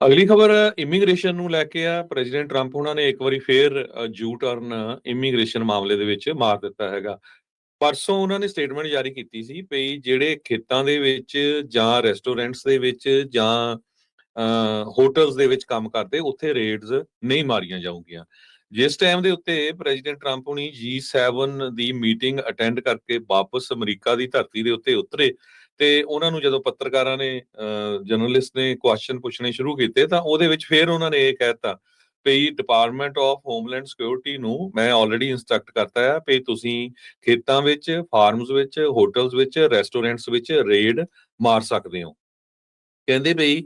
ਅਗਲੀ ਖਬਰ ਇਮੀਗ੍ਰੇਸ਼ਨ ਨੂੰ ਲੈ ਕੇ ਆ। ਪ੍ਰੈਜ਼ੀਡੈਂਟ ਟਰੰਪ ਉਹਨਾਂ ਨੇ ਇੱਕ ਵਾਰੀ ਫੇਰ ਜੂ ਟਰਨ ਇਮੀਗ੍ਰੇਸ਼ਨ ਮਾਮਲੇ ਦੇ ਵਿੱਚ ਮਾਰ ਦਿੱਤਾ ਹੈਗਾ। ਪਰਸੋਂ ਉਹਨਾਂ ਨੇ ਸਟੇਟਮੈਂਟ ਜਾਰੀ ਕੀਤੀ ਸੀ ਵੀ ਜਿਹੜੇ ਖੇਤਾਂ ਦੇ ਵਿੱਚ ਜਾਂ ਰੈਸਟੋਰੈਂਟਸ ਦੇ ਵਿੱਚ ਜਾਂ ਹੋਟਲਸ ਦੇ ਵਿੱਚ ਕੰਮ ਕਰਦੇ, ਉੱਥੇ ਰੇਡਸ ਨਹੀਂ ਮਾਰੀਆਂ ਜਾਊਗੀਆਂ। ਜਿਸ ਟਾਈਮ ਦੇ ਉੱਤੇ ਪ੍ਰੈਜ਼ੀਡੈਂਟ ਟਰੰਪ ਹੁਣੀ G7 ਦੀ ਮੀਟਿੰਗ ਅਟੈਂਡ ਕਰਕੇ ਵਾਪਸ ਅਮਰੀਕਾ ਦੀ ਧਰਤੀ ਦੇ ਉੱਤੇ ਉਤਰੇ ਤੇ ਉਹਨਾਂ ਨੂੰ ਜਦੋਂ ਪੱਤਰਕਾਰਾਂ ਨੇ ਜਰਨਲਿਸਟ ਨੇ ਕੁਐਸਚਨ ਪੁੱਛਣੇ ਸ਼ੁਰੂ ਕੀਤੇ ਤਾਂ ਉਹਦੇ ਵਿੱਚ ਫਿਰ ਉਹਨਾਂ ਨੇ ਇਹ ਕਹਿਤਾ ਵੀ ਡਿਪਾਰਟਮੈਂਟ ਆਫ ਹੋਮਲੈਂਡ ਸਿਕਿਉਰਿਟੀ ਨੂੰ ਮੈਂ ਆਲਰੇਡੀ ਇਨਸਟਰਕਟ ਕਰਤਾ ਹੈ ਵੀ ਤੁਸੀਂ ਖੇਤਾਂ ਵਿੱਚ ਫਾਰਮਸ ਵਿੱਚ ਹੋਟਲਸ ਵਿੱਚ ਰੈਸਟੋਰੈਂਟਸ ਵਿੱਚ ਰੇਡ ਮਾਰ ਸਕਦੇ ਹੋ। ਕਹਿੰਦੇ ਬਈ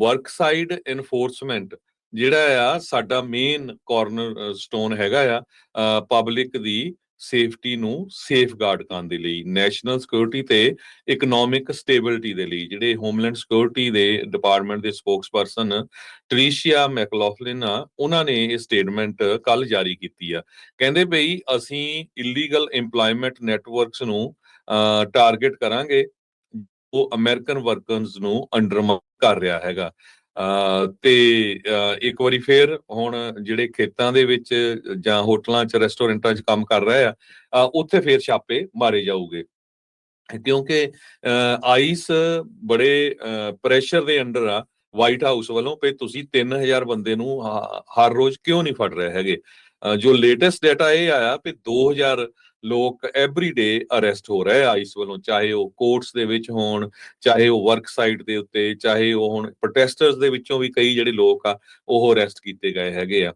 ਵਰਕ ਸਾਈਡ ਇਨਫੋਰਸਮੈਂਟ ਜਿਹੜਾ ਆ ਸਾਡਾ ਮੇਨ ਕਾਰਨਰ ਸਟੋਨ ਹੈਗਾ ਆ ਪਬਲਿਕ ਦੀ ਸੇਫਟੀ ਨੂੰ ਸੇਫਗਾਰਡ ਕਰਨ ਦੇ ਲਈ ਨੈਸ਼ਨਲ ਸਿਕਿਉਰਿਟੀ ਤੇ ਇਕਨੋਮਿਕ ਸਟੇਬਿਲਿਟੀ ਦੇ ਲਈ, ਜਿਹੜੇ ਹੋਮਲੈਂਡ ਸਿਕਿਉਰਿਟੀ ਦੇ ਡਿਪਾਰਟਮੈਂਟ ਦੇ ਸਪੋਕਸਪਰਸਨ ਟ੍ਰੀਸ਼ੀਆ ਮੈਕਲੋਫਲਿਨ ਆ, ਉਹਨਾਂ ਨੇ ਇਹ ਸਟੇਟਮੈਂਟ ਕੱਲ ਜਾਰੀ ਕੀਤੀ ਆ। ਕਹਿੰਦੇ ਬਈ, ਅਸੀਂ ਇਲੀਗਲ ਏਮਪਲੋਇਮੈਂਟ ਨੈਟਵਰਕਸ ਨੂੰ ਟਾਰਗੇਟ ਕਰਾਂਗੇ ਉਹ ਅਮਰੀਕਨ ਵਰਕਰਸ ਨੂੰ ਅੰਡਰਮਾਈਨ ਕਰ ਰਿਹਾ ਹੈਗਾ। ਤੇ ਇੱਕ ਵਾਰੀ ਫੇਰ ਹੁਣ ਜਿਹੜੇ ਖੇਤਾਂ ਦੇ ਵਿੱਚ ਜਾਂ ਹੋਟਲਾਂ 'ਚ, ਰੈਸਟੋਰੈਂਟਾਂ 'ਚ ਕੰਮ ਕਰ ਰਹੇ ਆ ਉੱਥੇ ਫੇਰ ਛਾਪੇ ਮਾਰੇ ਜਾਊਗੇ। ਕਿਉਂਕਿ ਆਈਸ ਬੜੇ ਪ੍ਰੈਸ਼ਰ ਦੇ ਅੰਡਰ ਆ, ਵਾਈਟ ਹਾਊਸ ਵੱਲੋਂ, ਵੀ ਤੁਸੀਂ 3000 ਬੰਦੇ ਨੂੰ ਹਰ ਰੋਜ਼ ਕਿਉਂ ਨਹੀਂ ਫੜ ਰਹੇ ਹੈਗੇ? ਜੋ ਲੇਟੈਸਟ ਡਾਟਾ ਇਹ ਆਇਆ ਕਿ 2000 ਲੋਕ ਐਵਰੀ ਡੇ ਅਰੈਸਟ ਹੋ ਰਹੇ ਆ ਇਸ ਵੱਲੋਂ, ਚਾਹੇ ਉਹ ਕੋਰਟਸ ਦੇ ਵਿੱਚ ਹੋਣ, ਚਾਹੇ ਉਹ ਵਰਕ ਸਾਈਟ ਦੇ ਉੱਤੇ, ਚਾਹੇ ਉਹ ਹੁਣ ਪ੍ਰੋਟੈਸਟਰਸ ਦੇ ਵਿੱਚੋਂ ਵੀ ਕਈ ਜਿਹੜੇ ਲੋਕ ਆ, ਉਹ ਅਰੈਸਟ ਕੀਤੇ ਗਏ ਹੈਗੇ ਆ।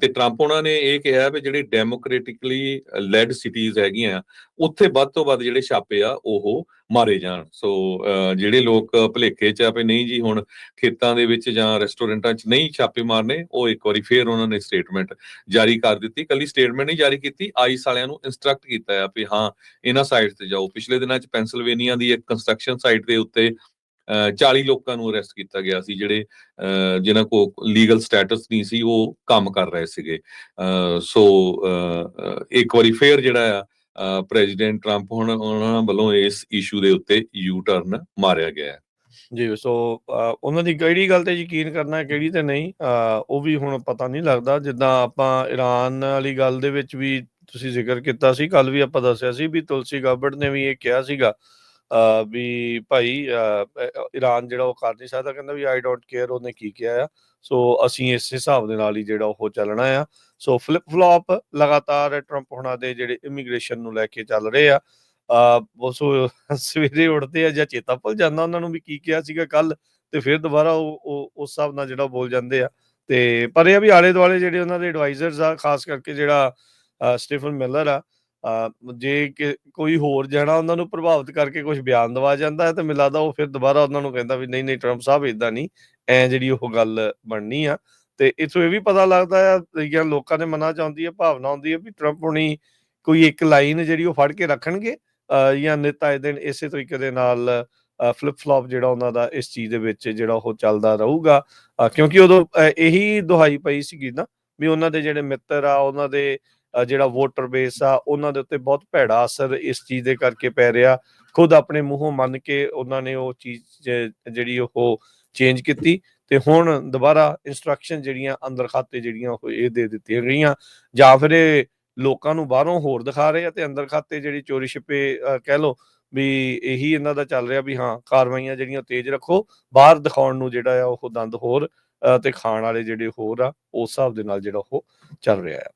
ਤੇ ਟਰੰਪ ਉਹਨਾਂ ਨੇ ਇਹ ਕਿਹਾ ਵੀ ਜਿਹੜੀ ਡੈਮੋਕ੍ਰੈਟਿਕਲੀ ਲੈਡ ਸਿਟੀਜ਼ ਹੈਗੀਆਂ, ਉੱਥੇ ਵੱਧ ਤੋਂ ਵੱਧ ਜਿਹੜੇ ਛਾਪੇ ਆ, ਉਹ ਮਾਰੇ ਜਾਣ। ਸੋ ਜਿਹੜੇ ਲੋਕ ਭਲੇਖੇ ਚ ਆ ਨਹੀਂ ਜੀ, ਹੁਣ ਖੇਤਾਂ ਦੇ ਵਿੱਚ ਜਾਂ ਰੈਸਟੋਰੈਂਟਾਂ 'ਚ ਨਹੀਂ ਛਾਪੇ ਮਾਰਨੇ, ਉਹ ਇੱਕ ਵਾਰੀ ਫੇਰ ਉਹਨਾਂ ਨੇ ਸਟੇਟਮੈਂਟ ਜਾਰੀ ਕਰ ਦਿੱਤੀ। ਕੱਲੀ ਸਟੇਟਮੈਂਟ ਨਹੀਂ ਜਾਰੀ ਕੀਤੀ, ਆਈਸ ਵਾਲਿਆਂ ਨੂੰ ਇਨਸਟਰਕਟ ਕੀਤਾ ਆ ਵੀ ਹਾਂ, ਇਹਨਾਂ ਸਾਈਟ ਤੇ ਜਾਓ। ਪਿਛਲੇ ਦਿਨਾਂ 'ਚ ਪੈਂਸਿਲਵੇਨੀਆ ਦੀ ਇੱਕ ਕੰਸਟਰਕਸ਼ਨ ਸਾਈਟ ਦੇ ਉੱਤੇ 40 ਲੋਕਾਂ ਨੂੰ ਅਰੈਸਟ ਕੀਤਾ ਗਿਆ ਸੀ, ਜਿਹੜੇ ਜਿਨ੍ਹਾਂ ਕੋ ਲੀਗਲ ਸਟੇਟਸ ਨਹੀਂ ਸੀ, ਉਹ ਕੰਮ ਕਰ ਰਹੇ ਸੀਗੇ। ਸੋ ਇੱਕ ਵਾਰੀ ਫੇਰ ਜਿਹੜਾ ਆ ਪ੍ਰੈਜ਼ੀਡੈਂਟ ਟਰੰਪ ਹੁਣ ਉਹਨਾਂ ਵੱਲੋਂ ਇਸ ਇਸ਼ੂ ਦੇ ਉੱਤੇ ਯੂ ਟਰਨ ਮਾਰਿਆ ਗਿਆ ਹੈ। ਜੀ, ਸੋ ਉਹਨਾਂ ਦੀ ਕਿਹੜੀ ਗੱਲ ਤੇ ਯਕੀਨ ਕਰਨਾ, ਕਿਹੜੀ ਤੇ ਨਹੀਂ ਉਹ ਵੀ ਹੁਣ ਪਤਾ ਨਹੀਂ ਲੱਗਦਾ। ਜਿੱਦਾਂ ਆਪਾਂ ਈਰਾਨ ਵਾਲੀ ਗੱਲ ਦੇ ਵਿੱਚ ਵੀ ਤੁਸੀਂ ਜ਼ਿਕਰ ਕੀਤਾ ਸੀ ਕੱਲ ਵੀ ਆਪਾਂ ਦੱਸਿਆ ਸੀ ਵੀ ਤੁਲਸੀ ਗਾਬੜ ਨੇ ਵੀ ਇਹ ਕਿਹਾ ਸੀਗਾ ਵੀ ਭਾਈ ਈਰਾਨ ਜਿਹੜਾ ਉਹ ਕਰ ਨਹੀਂ ਸਕਦਾ, ਕਹਿੰਦਾ ਵੀ ਆਈ ਡੋਨਟ ਕੇਅਰ ਉਹਨੇ ਕੀ ਕਿਹਾ ਆ। ਸੋ ਅਸੀਂ ਇਸ ਹਿਸਾਬ ਦੇ ਨਾਲ ਹੀ ਜਿਹੜਾ ਉਹ ਚੱਲਣਾ ਆ। ਸੋ ਫਲਿਪ ਫਲॉप ਲਗਾਤਾਰ ਟਰੰਪ ਹੁਣਾਂ ਦੇ ਜਿਹੜੇ ਇਮੀਗ੍ਰੇਸ਼ਨ ਨੂੰ ਲੈ ਕੇ ਚੱਲ ਰਹੇ ਆ। ਉਹ ਸੋ ਸਵੇਰੇ ਉੱਠਦੇ ਆ ਜਾਂ ਚੇਤਾ ਭੁੱਲ ਜਾਂਦਾ ਉਹਨਾਂ ਨੂੰ ਵੀ ਕੀ ਕਿਹਾ ਸੀਗਾ ਕੱਲ ਤੇ ਫਿਰ ਦੁਬਾਰਾ ਉਹ ਉਸ ਹਿਸਾਬ ਨਾਲ ਜਿਹੜਾ ਬੋਲ ਜਾਂਦੇ ਆ। ਤੇ ਪਰ ਇਹ ਵੀ ਆਲੇ ਦੁਆਲੇ ਜਿਹੜੇ ਉਹਨਾਂ ਦੇ ਐਡਵਾਈਜ਼ਰਸ ਆ, ਖਾਸ ਕਰਕੇ ਜਿਹੜਾ ਸਟੀਫਨ ਮਿਲਰ ਆ ਜੇ ਕੋਈ ਹੋਰ ਜਣਾ ਉਹਨਾਂ ਨੂੰ ਪ੍ਰਭਾਵਿਤ ਕਰਕੇ ਕੁਝ ਬਿਆਨ ਦਵਾ ਜਾਂਦਾ ਹੈ ਤਾਂ ਮੈਨੂੰ ਉਹ ਫਿਰ ਦੁਬਾਰਾ ਉਹਨਾਂ ਨੂੰ ਕਹਿੰਦਾ ਵੀ ਨਹੀਂ ਨਹੀਂ ਟਰੰਪ ਸਾਹਿਬ ਇਦਾਂ ਨਹੀਂ, ਐ ਜਿਹੜੀ ਉਹ ਗੱਲ ਬਣਨੀ ਆ। ਤੇ ਇਥੋਂ ਇਹ ਵੀ ਪਤਾ ਲੱਗਦਾ ਆ ਜਾਂ ਲੋਕਾਂ ਦੇ ਮਨਾਂ 'ਚ ਆਉਂਦੀ ਹੈ ਭਾਵਨਾ ਆਉਂਦੀ ਹੈ ਵੀ ਟਰੰਪ ਹੁਣੀ ਕੋਈ ਇੱਕ ਲਾਈਨ ਜਿਹੜੀ ਉਹ ਫੜ ਕੇ ਰੱਖਣਗੇ ਜਾਂ ਨਿਤ ਇਹ ਦਿਨ ਇਸੇ ਤਰੀਕੇ ਦੇ ਨਾਲ ਫਲਿਪ ਫਲॉप ਜਿਹੜਾ ਉਹਨਾਂ ਦਾ ਇਸ ਚੀਜ਼ ਦੇ ਵਿੱਚ ਜਿਹੜਾ ਉਹ ਚੱਲਦਾ ਰਹੂਗਾ। ਕਿਉਂਕਿ ਉਦੋਂ ਇਹੀ ਦੁਹਾਈ ਪਈ ਸੀਗੀ ਨਾ ਵੀ ਉਹਨਾਂ ਦੇ ਜਿਹੜੇ ਮਿੱਤਰ ਆ, ਉਹਨਾਂ ਦੇ ਜਿਹੜਾ ਵੋਟਰ ਬੇਸ ਆ, ਉਹਨਾਂ ਦੇ ਉੱਤੇ ਬਹੁਤ ਭੈੜਾ ਅਸਰ ਇਸ ਚੀਜ਼ ਦੇ ਕਰਕੇ ਪੈ ਰਿਹਾ। ਖੁਦ ਆਪਣੇ ਮੂੰਹੋਂ ਮੰਨ ਕੇ ਉਹਨਾਂ ਨੇ ਉਹ ਚੀਜ਼ ਜਿਹੜੀ ਉਹ ਚੇਂਜ ਕੀਤੀ ਤੇ ਹੁਣ ਦੁਬਾਰਾ ਇਨਸਟਰਕਸ਼ਨ ਜਿਹੜੀਆਂ ਅੰਦਰ ਖਾਤੇ ਜਿਹੜੀਆਂ ਉਹ ਇਹ ਦੇ ਦਿੱਤੀਆਂ ਗਈਆਂ। ਜਾਂ ਫਿਰ ਇਹ ਲੋਕਾਂ ਨੂੰ ਬਾਹਰੋਂ ਹੋਰ ਦਿਖਾ ਰਹੇ ਆ ਤੇ ਅੰਦਰ ਖਾਤੇ ਜਿਹੜੀ ਚੋਰੀ ਛਿਪੇ ਕਹਿ ਲੋ ਵੀ ਇਹੀ ਇਹਨਾਂ ਦਾ ਚੱਲ ਰਿਹਾ ਵੀ ਹਾਂ, ਕਾਰਵਾਈਆਂ ਜਿਹੜੀਆਂ ਤੇਜ਼ ਰੱਖੋ, ਬਾਹਰ ਦਿਖਾਉਣ ਨੂੰ ਜਿਹੜਾ ਆ ਉਹ ਦੰਦ ਹੋਰ ਤੇ ਖਾਣ ਵਾਲੇ ਜਿਹੜੇ ਹੋਰ ਆ, ਉਸ ਹਿਸਾਬ ਦੇ ਨਾਲ ਜਿਹੜਾ ਉਹ ਚੱਲ ਰਿਹਾ ਆ।